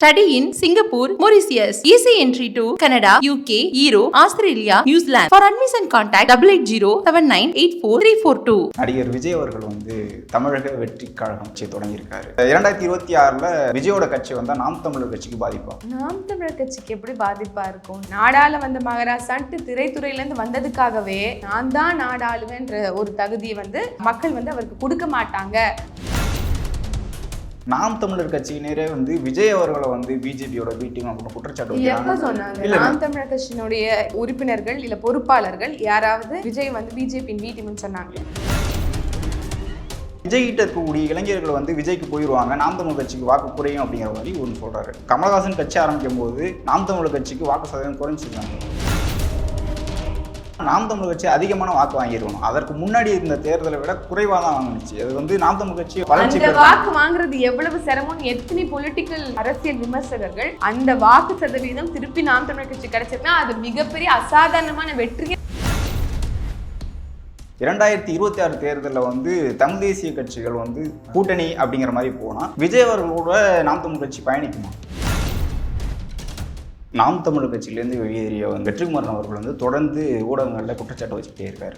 Study in Singapore, Mauritius. Easy entry to Canada, UK, Europe, Australia, New Zealand. For admission contact 880-7984-342. நடிகர் விஜய் அவர்கள் வந்து தமிழக வெற்றி கழகம் தொடங்கியிருக்காரு இரண்டாயிரத்தி இருபத்தி ஆறுல விஜயோட கட்சி வந்தா நாம் தமிழர் கட்சிக்கு பாதிப்பா நாம் தமிழர் கட்சிக்கு எப்படி பாதிப்பா இருக்கும் நாடாள வந்த மகாராஷ்டிரான்ட்டு திரைத்துறையில இருந்து வந்ததுக்காகவே நான் தான் நாடாளுவேன்ற ஒரு தகுதியை வந்து மக்கள் வந்து அவருக்கு கொடுக்க மாட்டாங்க நாம் தமிழர் கட்சியினரே வந்து விஜய் அவர்களை வந்து பிஜேபியோட பி டீம் அப்படின்னு குற்றச்சாட்டு எப்ப சொன்னாங்க. நாம் தமிழர் கட்சியினுடைய உறுப்பினர்கள் இல்ல பொறுப்பாளர்கள் யாராவது விஜய் வந்து பிஜேபியின் வீட்டுன்னு சொன்னாங்க. விஜய் கிட்ட இருக்கக்கூடிய இளைஞர்கள் வந்து விஜய்க்கு போயிடுவாங்க நாம் தமிழர் கட்சிக்கு வாக்கு குறையும் அப்படிங்கிற மாதிரி ஒன்று சொல்றாரு. கமலஹாசன் கட்சி ஆரம்பிக்கும் போது நாம் தமிழர் கட்சிக்கு வாக்கு சதவீதம் குறைஞ்சிருக்காங்க நாம் தமிழர் கட்சி அதிகமான வாக்கு வாங்கியிருக்கணும். அதற்கு முன்னாடி இருந்த தேர்தலை விட குறைவாக தான் வாங்கினுச்சு. அது வந்து நாம் தமிழர் கட்சி வளர்ச்சி வாக்கு வாங்குறது எவ்வளவு சிரமம்? எத்தனை பொலிட்டிக்கல் அரசியல் விமர்சகர்கள் அந்த வாக்கு சதவீதம் திருப்பி நாம் தமிழர் கட்சி கிடைச்சிருக்குன்னா அது மிகப்பெரிய அசாதாரணமான வெற்றியை. இரண்டாயிரத்தி இருபத்தி ஆறு தேர்தலில் வந்து தமிழ் தேசிய கட்சிகள் வந்து கூட்டணி அப்படிங்கிற மாதிரி போனால் விஜய் அவர்களோட நாம் தமிழ் கட்சி பயணிக்குமா? நாம் தமிழர் கட்சியிலேருந்து வெளியேறிய வெற்றிகுமரன் அவர்கள் வந்து தொடர்ந்து ஊடகங்களில் குற்றச்சாட்டு வச்சுக்கிட்டே இருக்கார்.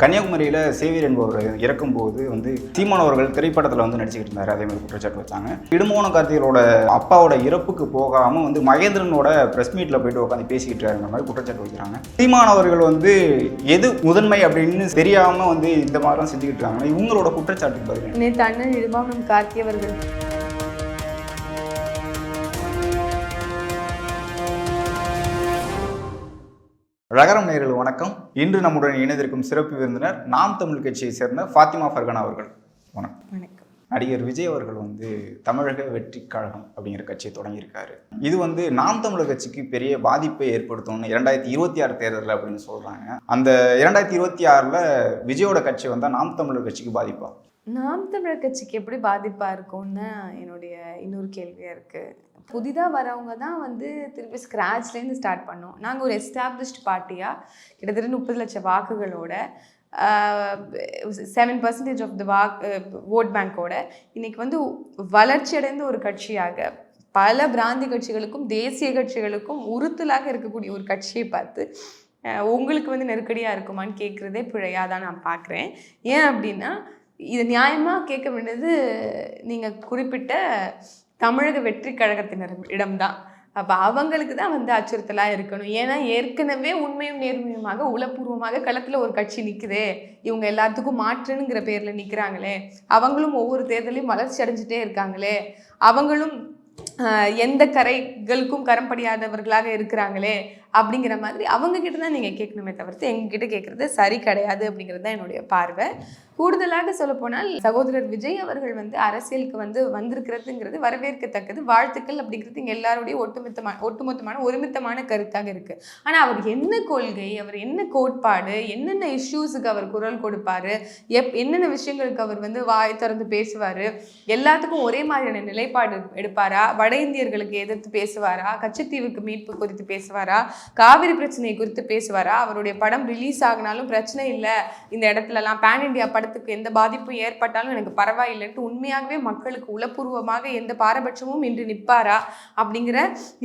கன்னியாகுமரியில் சேவியர் என்பவர் இறக்கும்போது வந்து தீமானவர்கள் திரைப்படத்தில் வந்து நடிச்சுக்கிட்டு இருந்தார். அதே மாதிரி குற்றச்சாட்டு வச்சாங்க. இடுமோன கார்த்திகளோட அப்பாவோட இறப்புக்கு போகாமல் வந்து மகேந்திரனோட ப்ரெஸ் மீட்டில் போயிட்டு உட்காந்து பேசிக்கிட்டு இருக்காங்க மாதிரி குற்றச்சாட்டு வைக்கிறாங்க. தீமானவர்கள் வந்து எது முதன்மை அப்படின்னு தெரியாமல் வந்து இந்த மாதிரிலாம் செஞ்சுக்கிட்டு இருக்காங்க இவங்களோட குற்றச்சாட்டுக்கு பதில் நேற்று அண்ணன் கார்த்தி அவர்கள் ரகரம் நேயர்கள் வணக்கம். இன்று நம்முடன் இணைந்திருக்கும் சிறப்பு விருந்தினர் நாம் தமிழ் கட்சியை சேர்ந்த ஃபாத்திமா ஃபர்கானா அவர்கள். வணக்கம். வணக்கம். நடிகர் விஜய் அவர்கள் வந்து தமிழக வெற்றி கழகம் அப்படிங்கிற கட்சியை தொடங்கியிருக்காரு. இது வந்து நாம் தமிழர் கட்சிக்கு பெரிய பாதிப்பை ஏற்படுத்தும்னு இரண்டாயிரத்தி இருபத்தி ஆறு தேர்தலில் அப்படின்னு சொல்றாங்க. அந்த இரண்டாயிரத்தி இருபத்தி ஆறில் விஜயோட கட்சி வந்தால் நாம் தமிழர் கட்சிக்கு பாதிப்பா? நாம் தமிழர் கட்சிக்கு எப்படி பாதிப்பாக இருக்கும்னு என்னுடைய இன்னொரு கேள்வியாக இருக்குது புதிதாக வரவங்க தான் வந்து திருப்பி ஸ்க்ராட்ச்லேருந்து ஸ்டார்ட் பண்ணோம். நாங்கள் ஒரு எஸ்டாப்ளிஷ்ட் பார்ட்டியாக கிட்டத்தட்ட முப்பது லட்சம் வாக்குகளோட seven percentage of the vote பேங்கோட இன்னைக்கு வந்து வளர்ச்சி அடைந்த ஒரு கட்சியாக பல பிராந்தி கட்சிகளுக்கும் தேசிய கட்சிகளுக்கும் உறுத்தலாக இருக்கக்கூடிய ஒரு கட்சியை பார்த்து உங்களுக்கு வந்து நெருக்கடியாக இருக்குமான்னு கேட்குறதே பிழையாக தான் நான் பார்க்குறேன் ஏன் அப்படின்னா இது நியாயமாக கேட்க வேண்டியது நீங்கள் குறிப்பிட்ட தமிழக வெற்றி கழகத்தினர் இடம்தான். அப்போ அவங்களுக்கு தான் வந்து அச்சுறுத்தலாக இருக்கணும். ஏன்னா ஏற்கனவே உண்மையும் நேர்மையுமாக உளப்பூர்வமாக களத்தில் ஒரு கட்சி நிற்குதே இவங்க எல்லாத்துக்கும் மாற்றுனுங்கிற பேரில் நிற்கிறாங்களே அவங்களும் ஒவ்வொரு தேர்தலையும் வளர்ச்சி அடைஞ்சிட்டே இருக்காங்களே. அவங்களும் எந்த கரைகளுக்கும் கரம் படியாதவர்களாக இருக்கிறாங்களே. அப்படிங்கிற மாதிரி அவங்கக்கிட்ட தான் நீங்கள் கேட்கணுமே தவிர்த்து எங்ககிட்ட கேட்குறது சரி கிடையாது அப்படிங்கிறது தான் என்னுடைய பார்வை. கூடுதலாக சொல்லப்போனால் சகோதரர் விஜய் அவர்கள் வந்து அரசியலுக்கு வந்து வந்திருக்கிறதுங்கிறது வரவேற்கத்தக்கது. வாழ்த்துக்கள் அப்படிங்கிறது இங்கே எல்லாருடைய ஒட்டுமொத்தமான ஒட்டுமொத்தமான ஒருமித்தமான கருத்தாக இருக்குது ஆனால் அவர் என்ன கொள்கை அவர் என்ன கோட்பாடு என்னென்ன இஷ்யூஸுக்கு அவர் குரல் கொடுப்பாரு எப் என்னென்ன விஷயங்களுக்கு அவர் வந்து வாய் திறந்து பேசுவார் எல்லாத்துக்கும் ஒரே மாதிரியான நிலைப்பாடு எடுப்பாரா? வட இந்தியர்களுக்கு எதிர்த்து பேசுவாரா? கச்சத்தீவுக்கு மீட்பு குறித்து பேசுவாரா? காவிரி பிரச்சனை குறித்து பேசுவாரா? அவருடைய படம் ரிலீஸ் ஆகினாலும் பிரச்சனை இல்லை. இந்த இடத்துலலாம் பேன் இண்டியா படத்துக்கு எந்த பாதிப்பும் ஏற்பட்டாலும் எனக்கு பரவாயில்லைன்ட்டு உண்மையாகவே மக்களுக்கு உளப்பூர்வமாக எந்த பாரபட்சமும் இன்று நிற்பாரா? அப்படிங்கிற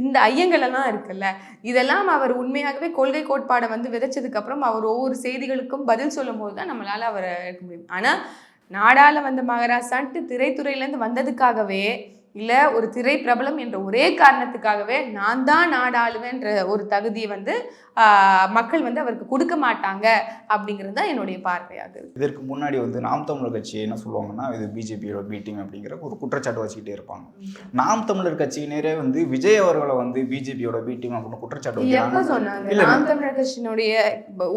இந்த ஐயங்களெல்லாம் இருக்குல்ல. இதெல்லாம் அவர் உண்மையாகவே கொள்கை கோட்பாடை வந்து விதைச்சதுக்கப்புறம் அவர் ஒவ்வொரு செய்திகளுக்கும் பதில் சொல்லும் போது தான் நம்மளால் அவரை இருக்க முடியும். ஆனால் நாடாள வந்த மகாராஷ்டிரான்ட்டு திரைத்துறையிலேருந்து வந்ததுக்காகவே இல்லை ஒரு திரை பிரபலம் என்ற ஒரே காரணத்துக்காகவே நான் தான் நாடாளுவேன்ற ஒரு தகுதியை வந்து மக்கள் வந்து அவருக்கு கொடுக்க மாட்டாங்க அப்படிங்கிறது தான் என்னுடைய பார்வையாக இதற்கு முன்னாடி வந்து நாம் தமிழர் கட்சி என்ன சொல்லுவாங்கன்னா இது பிஜேபியோட பீட்டிங் அப்படிங்கிற ஒரு குற்றச்சாட்டு வச்சுக்கிட்டே இருப்பாங்க. நாம் தமிழர் கட்சியினரே வந்து விஜய் அவர்களை வந்து பிஜேபியோட பீட்டிங் அப்படின்னு குற்றச்சாட்டு எப்ப சொன்னாங்க. நாம் தமிழர் கட்சியினுடைய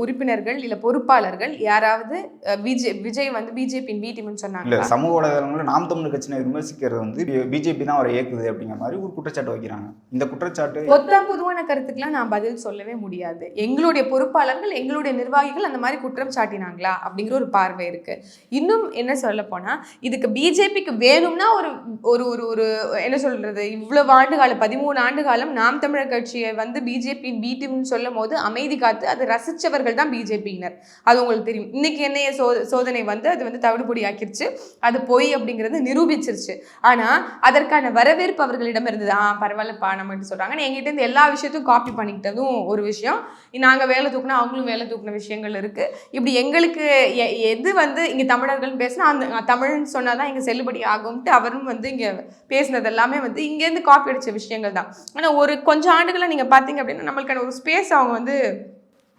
உறுப்பினர்கள் இல்ல பொறுப்பாளர்கள் யாராவது விஜய் விஜய் வந்து பிஜேபியின் இல்ல சொன்னாங்க சமூக வலைதளங்களில் நாம் தமிழர் கட்சியினை விமர்சிக்கிறது வந்து பிஜேபி தான் அவரை இயக்குது அப்படிங்கிற மாதிரி ஒரு குற்றச்சாட்டு வைக்கிறாங்க. இந்த குற்றச்சாட்டு பொத்தாம் பொதுவான கருத்துக்கெல்லாம் நான் பதில் சொல்லவே முடியாது. எங்களுடைய பொறுப்பாளர்கள் எங்களுடைய நிர்வாகிகள் அந்த மாதிரி குற்றம் சாட்டினாங்களா அப்படிங்கிற ஒரு பார்வை இருக்கு. இன்னும் என்ன சொல்ல போனா இதுக்கு பிஜேபிக்கு வேணும்னா ஒரு ஒரு ஒரு ஒரு என்ன சொல்றது இவ்வளவு ஆண்டு காலம் பதிமூணு ஆண்டு காலம் நாம் தமிழர் கட்சியை வந்து பிஜேபியின் பீட்டிம்னு சொல்லும் போது அமைதி காத்து அதை ரசிச்சவர்கள் தான் பிஜேபியினர் அது உங்களுக்கு தெரியும். இன்னைக்கு என்னைய சோ சோதனை வந்து அது வந்து தவிடுபொடி ஆக்கிருச்சு அது பொய் அப்படிங்கிறது நிரூபிச்சிருச்சு. ஆனா அதை அதற்கான வரவேற்பு அவர்களிடம் இருந்தது. ஆ பரவாயில்லப்பா நம்ம இப்படி சொல்றாங்க. எங்கிட்ட இருந்து எல்லா விஷயத்தையும் காப்பி பண்ணிக்கிட்டதும் ஒரு விஷயம். நாங்கள் வேலை தூக்குனா அவங்களும் வேலை தூக்குன விஷயங்கள் இருக்குது இப்படி எங்களுக்கு எ- எது வந்து இங்கே தமிழர்கள் பேசினா அந்த தமிழ்னு சொன்னாதான் இங்கே செல்லுபடி ஆகும்ட்டு அவரும் வந்து இங்கே பேசினது எல்லாமே வந்து இங்கேருந்து காப்பி அடித்த விஷயங்கள் தான். ஆனால் ஒரு கொஞ்சம் ஆண்டுகளை நீங்கள் பார்த்தீங்க அப்படின்னா நம்மளுக்கான ஒரு ஸ்பேஸ் அவங்க வந்து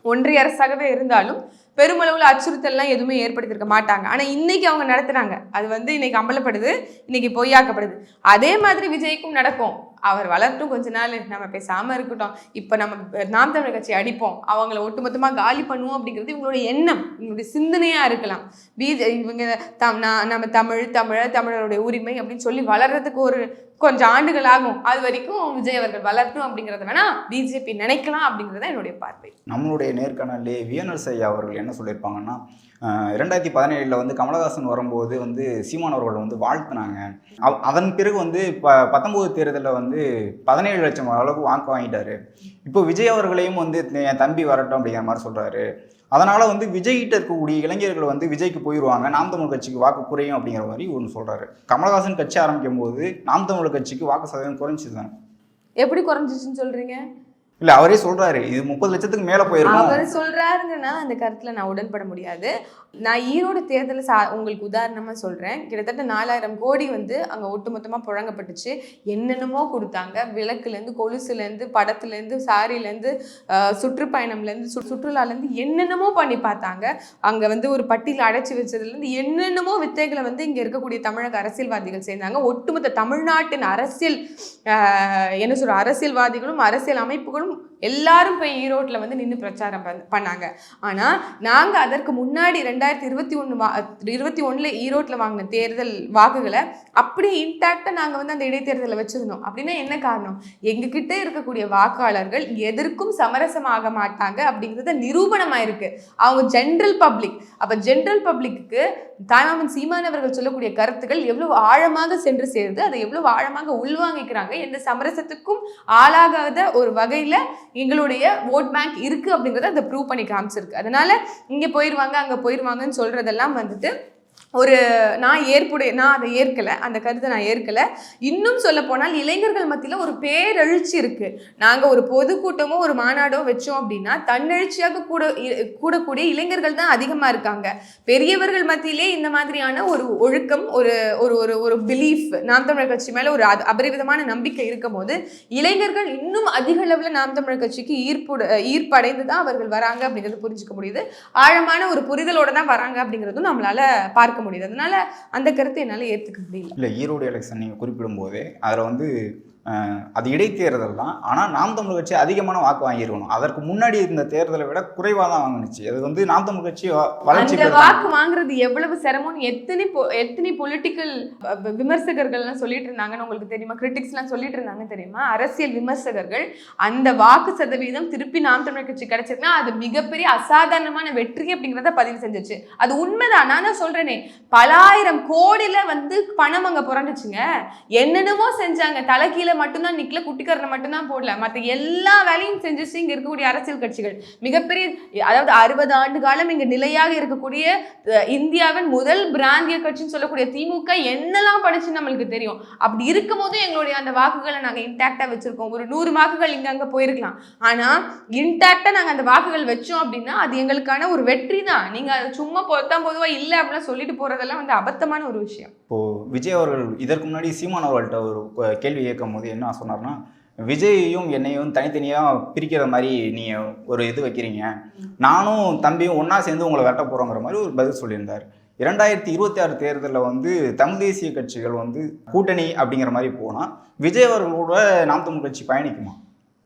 ஒன்றிய அரசாகவே இருந்தாலும் பெருமளவில் அச்சுறுத்தல்லாம் எதுவுமே ஏற்படுத்தியிருக்க மாட்டாங்க. ஆனால் இன்னைக்கு அவங்க நடத்துகிறாங்க அது வந்து இன்னைக்கு அம்பலப்படுது இன்னைக்கு பொய்யாக்கப்படுது. அதே மாதிரி விஜய்க்கும் நடக்கும். அவர் வளர்த்தும் கொஞ்ச நாள் நம்ம பேசாமல் இருக்கட்டும். இப்போ நம்ம நாம் தமிழர் கட்சி அடிப்போம். அவங்கள ஒட்டுமொத்தமாக காலி பண்ணுவோம் அப்படிங்கிறது இவங்களுடைய எண்ணம். இவங்களுடைய சிந்தனையாக இருக்கலாம். பிஜே இவங்க தம் நான் நம்ம தமிழ் தமிழர் தமிழருடைய உரிமை அப்படின்னு சொல்லி வளர்றதுக்கு ஒரு கொஞ்சம் ஆண்டுகள் ஆகும். அது வரைக்கும் விஜய் அவர்கள் வளரட்டும் அப்படிங்கிறத வேணா பிஜேபி நினைக்கலாம் அப்படிங்கிறது என்னுடைய பார்வை. நம்மளுடைய நேர்காணலே விஎன்எஸ் ஐயா அவர்கள் என்ன சொல்லியிருப்பாங்கன்னா ரெண்டாயிரத்தி பதினேழில் வந்து கமலஹாசன் வரும்போது வந்து சீமான் அவர்கள் வந்து வாழ்த்துனாங்க. அவ் அதன் பிறகு வந்து ப பத்தொம்போது தேர்தலில் வந்து பதினேழு லட்சம் அளவுக்கு வாக்கு வாங்கிட்டாரு. இப்போ விஜய் அவர்களையும் வந்து என் தம்பி வரட்டும் அப்படிங்கிற மாதிரி சொல்கிறாரு அதனால் வந்து விஜய்கிட்ட இருக்கக்கூடிய இளைஞர்கள் வந்து விஜய்க்கு போயிடுவாங்க நாம் தமிழ் கட்சிக்கு வாக்கு குறையும் அப்படிங்கிற மாதிரி ஒன்று சொல்கிறாரு கமலஹாசன் கட்சி ஆரம்பிக்கும் போது நாம் தமிழ் கட்சிக்கு வாக்கு சதவீதம் குறைஞ்சிது எப்படி குறைஞ்சிச்சுன்னு சொல்கிறீங்க இல்ல அவரே சொல்றாரு இது முப்பது லட்சத்துக்கு மேல போயிருக்கும். அவர் சொல்றாருங்கன்னா அந்த கருத்துல நான் உடன்பட முடியாது. நான் ஈரோடு தேர்தலை சா உங்களுக்கு உதாரணமா சொல்றேன். கிட்டத்தட்ட நாலாயிரம் கோடி வந்து அங்க ஒட்டுமொத்தமா புழங்கப்பட்டுச்சு. என்னென்னமோ கொடுத்தாங்க. விளக்குல இருந்து கொலுசுல இருந்து படத்துல இருந்து சாரில இருந்து சுற்றுப்பயணம்ல இருந்து சு சுற்றுலால இருந்து என்னென்னமோ பண்ணி பார்த்தாங்க. அங்க வந்து ஒரு பட்டியல அடைச்சு வச்சதுல இருந்து என்னென்னமோ வித்தைகளை வந்து இங்க இருக்கக்கூடிய தமிழக அரசியல்வாதிகள் செய்தாங்க ஒட்டுமொத்த தமிழ்நாட்டின் அரசியல் ஆஹ், என்ன சொல்ற அரசியல்வாதிகளும் அரசியல் அமைப்புகளும் எல்லாரும் போய் ஈரோட்டில் வந்து நின்று பிரச்சாரம் பண்ணாங்க. ஆனால் நாங்கள் அதற்கு முன்னாடி ரெண்டாயிரத்தி இருபத்தி ஒன்று வா இருபத்தி ஒன்றில் ஈரோட்டில் வாங்கின தேர்தல் வாக்குகளை அப்படியே இன்டாக்டாக நாங்கள் வந்து அந்த இடைத்தேர்தலில் வச்சுருந்தோம். அப்படின்னா என்ன காரணம்? எங்ககிட்ட இருக்கக்கூடிய வாக்காளர்கள் எதற்கும் சமரசமாக மாட்டாங்க அப்படிங்கிறது நிரூபணமாக இருக்குது அவங்க ஜென்ரல் பப்ளிக் அப்போ ஜென்ரல் பப்ளிக்கு தாய்மாமன் சீமான் அவர்கள் சொல்லக்கூடிய கருத்துக்கள் எவ்வளவு ஆழமாக சென்று சேருது அதை எவ்வளவு ஆழமாக உள்வாங்கிக்கிறாங்க எந்த சமரசத்துக்கும் ஆளாகாத ஒரு வகையில் எங்களுடைய ஓட் பேங்க் இருக்கு அப்படிங்கிறத அதை ப்ரூவ் பண்ணி காமிச்சிருக்கு. அதனால இங்கே போயிடுவாங்க அங்கே போயிடுவாங்கன்னு சொல்றதெல்லாம் வந்துட்டு ஒரு நான் ஏற்புடைய நான் அதை ஏற்கலை அந்த கருத்தை நான் ஏற்கலை. இன்னும் சொல்ல போனால் இளைஞர்கள் மத்தியில் ஒரு பேரெழுச்சி இருக்குது நாங்கள் ஒரு பொதுக்கூட்டமோ ஒரு மாநாடோ வச்சோம் அப்படின்னா தன்னெழுச்சியாக கூட இ- கூடக்கூடிய இளைஞர்கள் தான் அதிகமாக இருக்காங்க. பெரியவர்கள் மத்தியிலே இந்த மாதிரியான ஒரு ஒழுக்கம் ஒரு ஒரு ஒரு ஒரு பிலீஃப் நாம் தமிழர் கட்சி மேலே ஒரு அபரிவிதமான நம்பிக்கை இருக்கும் போது இளைஞர்கள் இன்னும் அதிக அளவில் நாம் தமிழர் கட்சிக்கு ஈர்ப்பு ஈர்ப்படைந்து தான் அவர்கள் வராங்க அப்படிங்கிறது புரிஞ்சுக்க முடியுது. ஆழமான ஒரு புரிதலோடு தான் வராங்க அப்படிங்கிறதும் நம்மளால் பார்க்க முடியுது. அதனால அந்த கருத்தை என்னால் ஏற்றுக்க முடியல. இல்லை ஈரோடு எலெக்ஷன் நீங்கள் குறிப்பிடும்போது அதில் வந்து அது இடைத்தேர்தல் தான். ஆனால் நாம் தமிழ் கட்சி அதிகமான வாக்கு வாங்கியிருக்கணும். அதற்கு முன்னாடி இருந்த தேர்தலை விட குறைவாக தான் வாங்குனுச்சு. அது வந்து நாம் தமிழ் கட்சி வளர்ச்சி. வாக்கு வாங்குறது எவ்வளவு சிரமம்னு எத்தனை எத்தனை பொலிட்டிக்கல் விமர்சகர்கள்லாம் சொல்லிட்டு இருந்தாங்கன்னு உங்களுக்கு தெரியுமா? கிரிட்டிக்ஸ்லாம் சொல்லிட்டு இருந்தாங்க தெரியுமா? அரசியல் விமர்சகர்கள் அந்த வாக்கு சதவீதம் திருப்பி நாம் தமிழர் கட்சி கிடைச்சதுன்னா அது மிகப்பெரிய அசாதாரணமான வெற்றி அப்படிங்கிறத பதிவு செஞ்சுச்சு. அது உண்மைதான். நான் சொல்றேனே. பலாயிரம் கோடியில வந்து பணம் அங்க புரண்டுச்சுங்க. என்னென்னமோ செஞ்சாங்க. தலை கீழே மட்டும்தான் நிக்கல குட்டிக்காரரை மட்டும்தான் போடல. மற்ற எல்லா வேலையும் செஞ்சிச்சு இங்க இருக்கக்கூடிய அரசியல் கட்சிகள். மிகப்பெரிய அதாவது அறுபது ஆண்டு காலம் இங்க நிலையாக இருக்கக்கூடிய இந்தியாவின் முதல் பிராந்திய கட்சின்னு சொல்லக்கூடிய திமுக என்னெல்லாம் படிச்சு நம்மளுக்கு தெரியும். அப்படி இருக்கும் போதும் எங்களுடைய அந்த வாக்குகளை நாங்க இன்டாக்டா வச்சிருக்கோம். ஒரு நூறு வாக்குகள் இங்க அங்க போயிருக்கலாம். ஆனா இன்டாக்டா நாங்க அந்த வாக்குகள் வச்சோம் அப்படின்னா அது எங்களுக்கான ஒரு வெற்றி தான். நீங்க அதை சும்மா பொத்தாம் பொதுவா இல்ல அப்படிலாம் சொல்லிட்டு போறதெல்லாம் வந்து அபத்தமான ஒரு விஷயம். இப்போ விஜய் அவர்கள் இதற்கு முன்னாடி சீமான் அவர்கள்ட்ட ஒரு கேள்வி இயக்கம் பேசும்போது என்ன சொன்னார்னா விஜயையும் என்னையும் தனித்தனியாக பிரிக்கிற மாதிரி நீங்கள் ஒரு இது வைக்கிறீங்க. நானும் தம்பியும் ஒன்றா சேர்ந்து உங்களை வெட்ட போகிறோங்கிற மாதிரி ஒரு பதில் சொல்லியிருந்தார். இரண்டாயிரத்தி இருபத்தி ஆறு தேர்தலில் வந்து தமிழ் தேசிய கட்சிகள் வந்து கூட்டணி அப்படிங்கிற மாதிரி போனால் விஜய் அவர்களோட நாம் தமிழ் கட்சி பயணிக்குமா?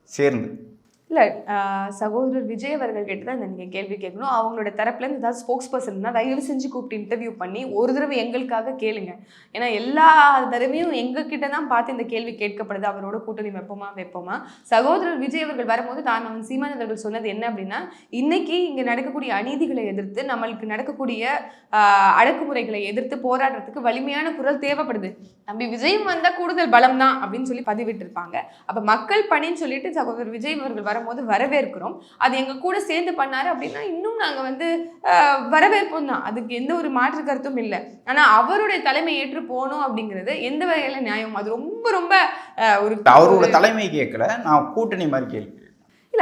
சேர்ந்து. இல்லை சகோதரர் விஜய் அவர்கள் கிட்ட தான் நீங்கள் கேள்வி கேட்கணும். அவங்களோட தரப்புலேருந்து ஏதாவது ஸ்போக்ஸ் பர்சன் தயவு செஞ்சு கூப்பிட்டு இன்டர்வியூ பண்ணி ஒரு தடவை எங்களுக்காக கேளுங்க. ஏன்னா எல்லா தடவையும் எங்ககிட்ட தான் பார்த்து இந்த கேள்வி கேட்கப்படுது. அவரோட கூட்டணி வைப்போமா வைப்போமா? சகோதரர் விஜய் அவர்கள் வரும்போது தான் அவன் சீமான் அவர்கள் சொன்னது என்ன அப்படின்னா இன்னைக்கு இங்கே நடக்கக்கூடிய அநீதிகளை எதிர்த்து நம்மளுக்கு நடக்கக்கூடிய அடக்குமுறைகளை எதிர்த்து போராடுறதுக்கு வலிமையான குரல் தேவைப்படுது. தம்பி விஜயம் வந்தால் கூடுதல் பலம் தான் அப்படின்னு சொல்லி பதிவிட்டிருப்பாங்க. அப்போ மக்கள் பணின்னு சொல்லிட்டு சகோதரர் விஜய் அவர்கள் வர வரும்போது வரவேற்கிறோம். அது எங்க கூட சேர்ந்து பண்ணாரு அப்படின்னா இன்னும் நாங்க வந்து ஆஹ், வரவேற்போம் தான். அதுக்கு எந்த ஒரு மாற்று கருத்தும் இல்லை. ஆனா அவருடைய தலைமை ஏற்று போகணும் அப்படிங்கிறது எந்த வகையில நியாயம்? அது ரொம்ப ரொம்ப ஆஹ், ஒரு அவரோட தலைமை கேட்கல. நான் கூட்டணி மாதிரி கேள்வி.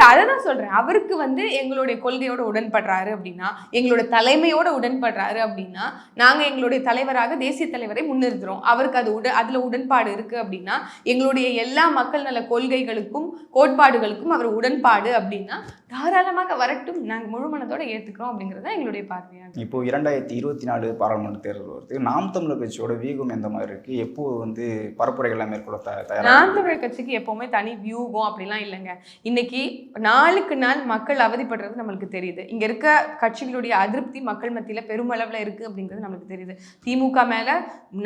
இல்ல அதை தான் சொல்றேன். அவருக்கு வந்து எங்களுடைய கொள்கையோட உடன்படுறாரு அப்படின்னா எங்களோட தலைமையோட உடன்படுறாரு அப்படின்னா நாங்க எங்களுடைய தலைவராக தேசிய தலைவரை முன்னிறுத்துறோம். அவருக்கு அது உட அதுல உடன்பாடு இருக்கு அப்படின்னா எங்களுடைய எல்லா மக்கள் நல கொள்கைகளுக்கும் கோட்பாடுகளுக்கும் அவர் உடன்பாடு அப்படின்னா தாராளமாக வரட்டும். நாங்க முழு மனதோட ஏத்துக்கிறோம் அப்படிங்கிறது தான் எங்களுடைய பார்வையாக இப்போ இரண்டாயிரத்தி இருபத்தி நாலு பாராளுமன்ற தேர்தல் வருது. நாம் தமிழர் கட்சியோட வீகம் எந்த மாதிரி இருக்கு? எப்போ வந்து பரப்புரைகள்லாம் மேற்கொள்ள த தயாராக நாம் தமிழர் கட்சிக்கு எப்பவுமே தனி வியூகம் அப்படிலாம் இல்லைங்க. இன்னைக்கு நாளுக்கு நாள் மக்கள் அவதிப்படுறது நம்மளுக்கு தெரியுது. இங்க இருக்க கட்சிகளுடைய அதிருப்தி மக்கள் மத்தியில பெருமளவுல இருக்கு அப்படிங்கிறது நம்மளுக்கு தெரியுது. திமுக மேல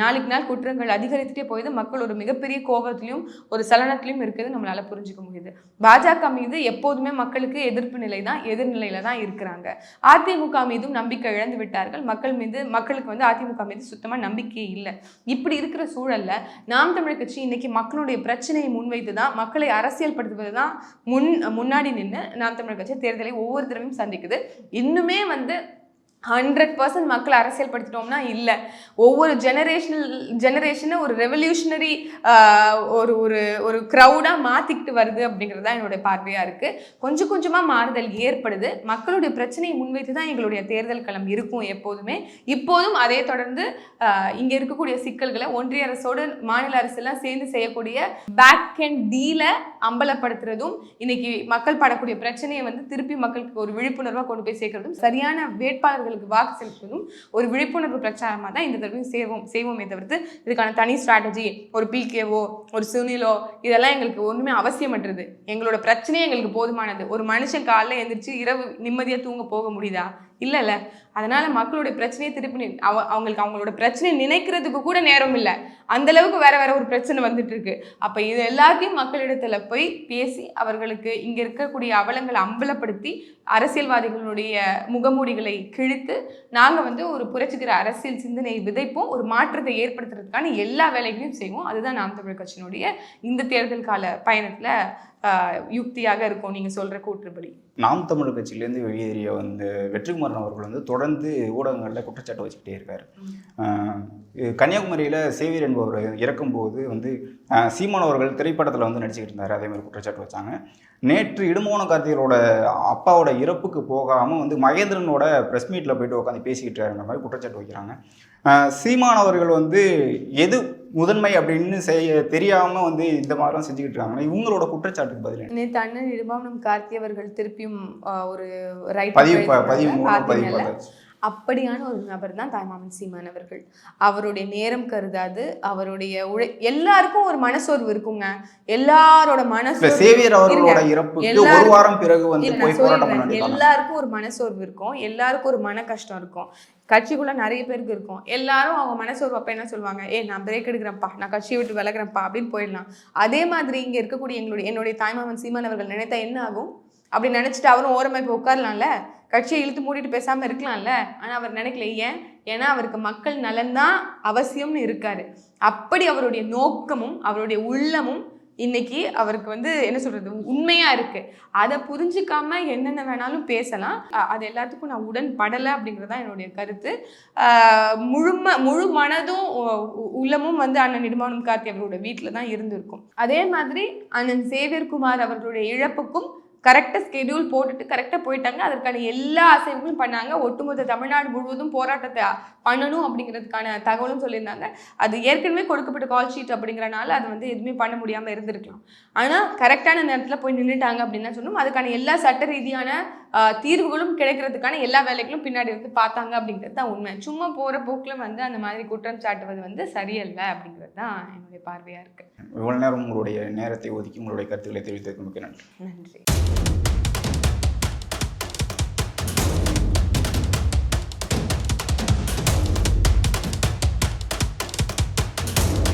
நாளுக்கு நாள் குற்றங்கள் அதிகரித்துட்டே போயிது. மக்கள் ஒரு மிகப்பெரிய கோபத்திலையும் ஒரு சலனத்திலையும் இருக்கிறது நம்மளால புரிஞ்சுக்க முடியுது. பாஜக மீது எப்போதுமே மக்களுக்கு எதிர்ப்பு நிலை தான் எதிர்நிலையில தான் இருக்கிறாங்க. அதிமுக மீதும் நம்பிக்கை இழந்து விட்டார்கள். மக்கள் மீது மக்களுக்கு வந்து அதிமுக மீது சுத்தமா நம்பிக்கையே இல்லை. இப்படி இருக்கிற சூழல்ல நாம் தமிழர் கட்சி இன்னைக்கு மக்களுடைய பிரச்சனையை முன்வைத்து தான் மக்களை அரசியல்படுத்துவது தான் முன் முன்னாடி நின்று நாம் தமிழர் கட்சி தேர்தலை ஒவ்வொரு தினமும் சந்திக்குது. இன்னுமே வந்து ஹண்ட்ரட் பர்சன்ட் மக்களை அரசியல்படுத்திட்டோம்னா இல்லை. ஒவ்வொரு ஜெனரேஷனல் ஜெனரேஷனை ஒரு ரெவல்யூஷனரி ஒரு ஒரு ஒரு க்ரௌடாக மாற்றிக்கிட்டு வருது அப்படிங்கிறது தான் என்னுடைய பார்வையாக இருக்குது கொஞ்சம் கொஞ்சமாக மாறுதல் ஏற்படுது. மக்களுடைய பிரச்சனையை முன்வைத்து தான் எங்களுடைய தேர்தல் களம் இருக்கும் எப்போதுமே. இப்போதும் அதே தொடர்ந்து இங்கே இருக்கக்கூடிய சிக்கல்களை ஒன்றிய அரசோடு மாநில அரசெல்லாம் சேர்ந்து செய்யக்கூடிய பேக் அண்ட் டீலை அம்பலப்படுத்துறதும் இன்னைக்கு மக்கள் படக்கூடிய பிரச்சனையை வந்து திருப்பி மக்களுக்கு ஒரு விழிப்புணர்வாக கொண்டு போய் சேர்க்கறதும் சரியான வேட்பாளர்களுக்கு வாக்கு செலுத்துவதும் ஒரு விழிப்புணர்வு பிரச்சாரமாக தான் இந்த தடவையும் செய்வோம் செய்வோமே தவிர்த்து இதுக்கான தனி ஸ்ட்ராட்டஜி ஒரு பிகேவோ ஒரு சுனிலோ இதெல்லாம் எங்களுக்கு ஒன்றுமே அவசியமற்றது. எங்களோட பிரச்சனையே எங்களுக்கு போதுமானது. ஒரு மனுஷன் காலைல எழுந்திரிச்சு இரவு நிம்மதியாக தூங்க போக முடியுதா? இல்லைல்ல. அதனால் மக்களுடைய பிரச்சனையை திருப்பி அவ அவங்களுக்கு அவங்களோட பிரச்சனையை நினைக்கிறதுக்கு கூட நேரம் இல்லை. அந்த அளவுக்கு வேறு ஒரு பிரச்சனை வந்துட்டு இருக்கு அப்போ இது எல்லாத்தையும் மக்களிடத்தில் போய் பேசி அவர்களுக்கு இங்கே இருக்கக்கூடிய அவலங்களை அம்பலப்படுத்தி அரசியல்வாதிகளுடைய முகமூடிகளை கிழித்து நாங்கள் வந்து ஒரு புரட்சிகர அரசியல் சிந்தனையை விதைப்போம். ஒரு மாற்றத்தை ஏற்படுத்துறதுக்கான எல்லா வேலைகளையும் செய்வோம். அதுதான் நாம் தமிழ் கட்சியினுடைய இந்த தேர்தல் கால பயணத்தில் யுக்தியாக இருக்கும். நீங்கள் சொல்கிற கூற்றுப்படி. நாம் தமிழ் கட்சியிலேருந்து வெளியேறிய வந்து வெற்றிக்குமாரன் அவர்கள் வந்து தொடர்ந்து ஊடகங்களில் குற்றச்சாட்டு வச்சுக்கிட்டே இருக்காரு. கன்னியாகுமரியில் சேவியர் என்பவர் இறக்கும்போது வந்து சீமான் அவர்கள் திரைப்படத்தில் வந்து நடிச்சுக்கிட்டு இருந்தார். அதே மாதிரி குற்றச்சாட்டு வச்சாங்க. நேற்று இடுமோன கார்த்திகளோட அப்பாவோட இறப்புக்கு போகாமல் வந்து மகேந்திரனோட ப்ரெஸ் மீட்டில் போயிட்டு உட்காந்து பேசிக்கிட்டு இருக்காருன்ற மாதிரி குற்றச்சாட்டு வைக்கிறாங்க. சீமான் அவர்கள் வந்து எது முதன்மை அப்படின்னு செய்ய தெரியாமல் வந்து இந்த மாதிரிலாம் செஞ்சுக்கிட்டு இருக்காங்க இவங்களோட குற்றச்சாட்டுக்கு பதில்? நேற்று அண்ணன் நிருபாவனம் கார்த்தி அவர்கள் திருப்பியும் ஒரு ரைட் பதிவு பதிவு பதிவு. அப்படியான ஒரு நபர் தான் தாய்மாமன் சீமான் அவர்கள். அவருடைய நேரம் கருதாது. அவருடைய உழை எல்லாருக்கும் ஒரு மனசோர்வு இருக்குங்க. எல்லாரோட. பண்ணி எல்லாருக்கும் ஒரு மனசோர்வு இருக்கும். எல்லாருக்கும் ஒரு மன கஷ்டம் இருக்கும். கட்சிக்குள்ள நிறைய பேருக்கு இருக்கும். எல்லாரும் அவங்க மனசோர்வு அப்ப என்ன சொல்லுவாங்க? ஏ நான் பிரேக் எடுக்கிறேன்ப்பா. நான் கட்சியை விட்டு விலகுறேன்ப்பா. அப்படின்னு போயிடலாம். அதே மாதிரி இங்க இருக்கக்கூடிய எங்களுடைய என்னுடைய தாய்மாமன் சீமான் அவர்கள் நினைத்தா என்ன ஆகும்? அப்படி நினைச்சிட்டு அவரும் ஓரமா இப்ப உட்காரலாம்ல? கட்சியை இழுத்து மூடிட்டு பேசாம இருக்கலாம்ல? ஆனா அவர் நினைக்கல ஏன்? ஏன்னா அவருக்கு மக்கள் நலன் தான் அவசியம்னு இருக்காரு. அப்படி அவருடைய நோக்கமும் அவருடைய உள்ளமும் இன்னைக்கு அவருக்கு வந்து என்ன சொல்றது உண்மையா இருக்கு. அதை புரிஞ்சுக்காம என்னென்ன வேணாலும் பேசலாம். அது எல்லாத்துக்கும் நான் உடன்படலை அப்படிங்கிறது தான் என்னுடைய கருத்து. முழும முழு மனதும் உ- உள்ளமும் வந்து அண்ணன் நிடுமானம் கார்த்தி அவரோட வீட்டில் தான் இருந்திருக்கும். அதே மாதிரி அண்ணன் சேவியர்குமார் அவர்களுடைய இழப்புக்கும் கரெக்டாக ஸ்கெடியூல் போட்டுட்டு கரெக்டாக போயிட்டாங்க. அதற்கான எல்லா அசைவுகளும் பண்ணாங்க. ஒட்டுமொத்த தமிழ்நாடு முழுவதும் போராட்டத்தை பண்ணணும் அப்படிங்கிறதுக்கான தகவலும் சொல்லியிருந்தாங்க. அது ஏற்கனவே கொடுக்கப்பட்ட கால் ஷீட் அப்படிங்கிறனால அது வந்து எதுவுமே பண்ண முடியாமல் இருந்திருக்கலாம். ஆனால் கரெக்டான நேரத்தில் போய் நின்றுட்டாங்க அப்படின்னு தான் சொன்னோம் அதுக்கான எல்லா சட்ட ரீதியான தீர்வுகளும் கிடைக்கிறதுக்கான எல்லா வேலைகளும் பின்னாடி வந்து பார்த்தாங்க அப்படிங்கிறது தான் உண்மை. சும்மா போகிற போக்கில் வந்து அந்த மாதிரி குற்றம் சாட்டுவது வந்து சரியல்ல அப்படிங்கிறது தான் என்னுடைய பார்வையாக இருக்குது இவ்வளவு நேரம் உங்களுடைய நேரத்தை ஒதுக்கி உங்களுடைய கருத்துக்களை தெரிவித்ததுக்கு மிக்க நன்றி. நன்றி. Bye.